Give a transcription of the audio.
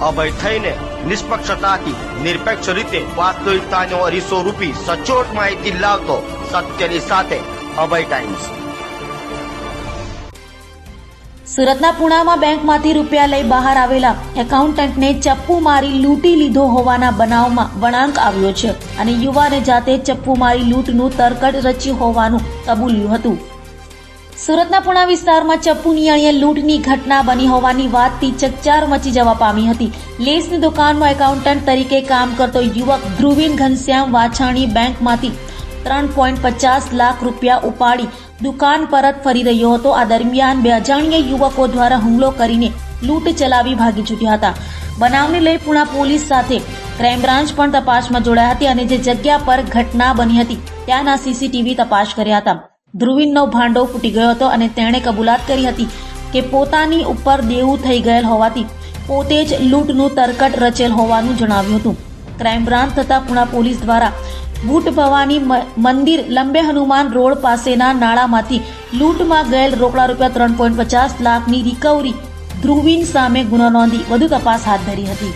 અભય થઈને નિષ્પક્ષતાથી, નિરપેક્ષ રીતે વાસ્તવિકતાનો અરીસો રૂપી સચોટ માહિતી લાવતો સત્યની સાથે અભય ટાઈમ્સ સુરતના પુણામાં બેંકમાંથી રૂપિયા લઈ બહાર આવેલા એકાઉન્ટન્ટને ચપ્પુ મારી લૂંટી લીધો હોવાના બનાવમાં વળાંક આવ્યો છે અને યુવાને જાતે ચપ્પુ મારી લૂંટનું તરકટ રચ્યું હોવાનું કબૂલ્યું હતું. સુરતના પુણા વિસ્તારમાં ચપ્પુ નિયાણીએ લૂંટની ઘટના બની હોવાની વાતથી ચકચાર મચી જવા પામી હતી. લેસની દુકાનમાં એકાઉન્ટન્ટ તરીકે કામ કરતો યુવક ધ્રુવીન ઘનશ્યામ વાછાણી બેંકમાંથી ત્રણ પોઈન્ટ પચાસ લાખ રૂપિયા ઉપાડી દુકાન પરત ફરી રહ્યો હતો. આ દરમિયાન બે અજાણ્ય યુવકો દ્વારા હુમલો કરીને લૂંટ ચલાવી ભાગી છૂટ્યા હતા. બનાવને લઈ પુણા પોલીસ સાથે ક્રાઇમ બ્રાન્ચ પણ તપાસમાં જોડાયા હતી અને જે જગ્યા પર ઘટના બની હતી, ત્યાંના સીસીટીવી તપાસ કર્યા હતા. ધ્રુવીનનો ભાંડો ફૂટી ગયો હતો અને તેણે કબૂલાત કરી હતી કે પોતાની ઉપર દેવું થઈ ગયેલ હોવાથી પોતે જ લૂંટનું તરકટ રચેલ હોવાનું જણાવ્યું હતું. ક્રાઇમ બ્રાન્ચ તથા પુણા પોલીસ દ્વારા બુટ ભવાની મંદિર લંબે હનુમાન રોડ પાસેના નાળામાંથી લૂંટમાં ગયેલ રોકડા રૂપિયા ત્રણ પોઈન્ટ પચાસ લાખની રિકવરી ધ્રુવીન સામે ગુનો નોંધી વધુ તપાસ હાથ ધરી હતી.